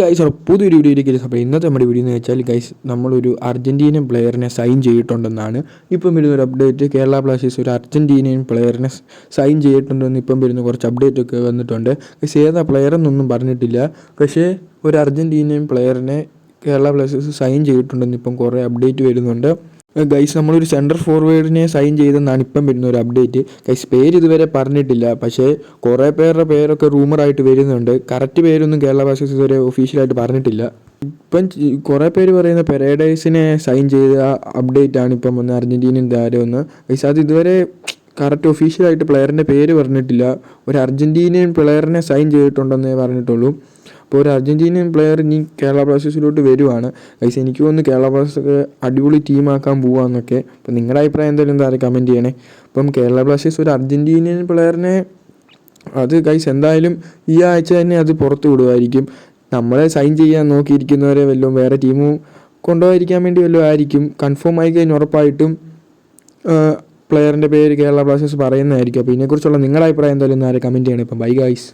Guys പുതിയൊരു വീഡിയോയിലേക്ക് അപ്പോൾ ഇന്നത്തെ നമ്മുടെ വീഡിയോ എന്ന് വെച്ചാൽ ഗൈസ് നമ്മളൊരു അർജന്റീനിയൻ പ്ലെയറിനെ സൈൻ ചെയ്തിട്ടുണ്ടെന്നാണ് ഇപ്പം വരുന്ന ഒരു അപ്ഡേറ്റ് കേരള ബ്ലാസ്റ്റേഴ്സ് ഒരു അർജന്റീനിയൻ പ്ലെയറിനെ സൈൻ ചെയ്തിട്ടുണ്ടെന്ന് ഇപ്പം വരുന്ന കുറച്ച് അപ്ഡേറ്റ് ഒക്കെ വന്നിട്ടുണ്ട്. ഗൈസ് ഏതാ പ്ലെയർ എന്നൊന്നും പറഞ്ഞിട്ടില്ല. പക്ഷേ ഒരു അർജന്റീനിയൻ പ്ലെയറിനെ കേരള ബ്ലാസ്റ്റേഴ്സ് സൈൻ ചെയ്തിട്ടുണ്ടെന്ന് ഇപ്പം കുറേ അപ്ഡേറ്റ് വരുന്നുണ്ട്. ഗൈസ് നമ്മളൊരു സെന്റർ ഫോർവേഡിനെ സൈൻ ചെയ്തെന്നാണ് ഇപ്പം വരുന്ന ഒരു അപ്ഡേറ്റ് ഗൈസ് പേര് ഇതുവരെ പറഞ്ഞിട്ടില്ല. പക്ഷേ കുറേ പേരുടെ പേരൊക്കെ റൂമറായിട്ട് വരുന്നുണ്ട്. കറക്റ്റ് പേരൊന്നും കേരള ബ്ലാസ്റ്റേഴ്സ് ഇതുവരെ ഒഫീഷ്യലായിട്ട് പറഞ്ഞിട്ടില്ല. ഇപ്പം കുറേ പേര് പറയുന്ന പെരേഡൈസിനെ സൈൻ ചെയ്ത അപ്ഡേറ്റ് ആണ് ഇപ്പം വന്ന അർജന്റീനൻ താരമെന്ന് ഗൈസ് അത് ഇതുവരെ കറക്റ്റ് ഒഫീഷ്യലായിട്ട് പ്ലെയറിന്റെ പേര് പറഞ്ഞിട്ടില്ല. ഒരു അർജന്റീനിയൻ പ്ലെയറിനെ സൈൻ ചെയ്തിട്ടുണ്ടെന്നേ പറഞ്ഞിട്ടുള്ളൂ. അപ്പോൾ ഒരു അർജന്റീനിയൻ പ്ലെയർ ഇനി കേരള ബ്ലാസ്റ്റേഴ്സിലോട്ട് വരുവാണ്. ഗൈസ് എനിക്ക് തോന്നുന്നു കേരള ബ്ലാസ്റ്റേഴ്സ് അടിപൊളി ടീമാക്കാൻ പോവാന്നൊക്കെ. അപ്പോൾ നിങ്ങളുടെ അഭിപ്രായം എന്തായാലും എന്താ കമന്റ് ചെയ്യണേ. അപ്പം കേരള ബ്ലാസ്റ്റേഴ്സ് ഒരു അർജന്റീനിയൻ പ്ലെയറിനെ അത് ഗൈസ് എന്തായാലും ഈ ആഴ്ച തന്നെ അത് പുറത്ത് വിടുമായിരിക്കും നമ്മളെ സൈൻ ചെയ്യാൻ നോക്കിയിരിക്കുന്നവരെ വല്ലതും വേറെ ടീമും കൊണ്ടുപോയിരിക്കാൻ വേണ്ടി വല്ലതും ആയിരിക്കും. കൺഫേം ആയി കഴിഞ്ഞ് ഉറപ്പായിട്ടും പ്ലെയറിന്റെ പേര് കേരള ബ്ലാസ്റ്റേഴ്സ് പറയുന്നതായിരിക്കും. അപ്പോൾ ഇതിനെക്കുറിച്ചുള്ള നിങ്ങളുടെ അഭിപ്രായം എന്തായാലും ആരെ കമന്റ് ചെയ്യണം. ഇപ്പം ബൈ ഗൈസ്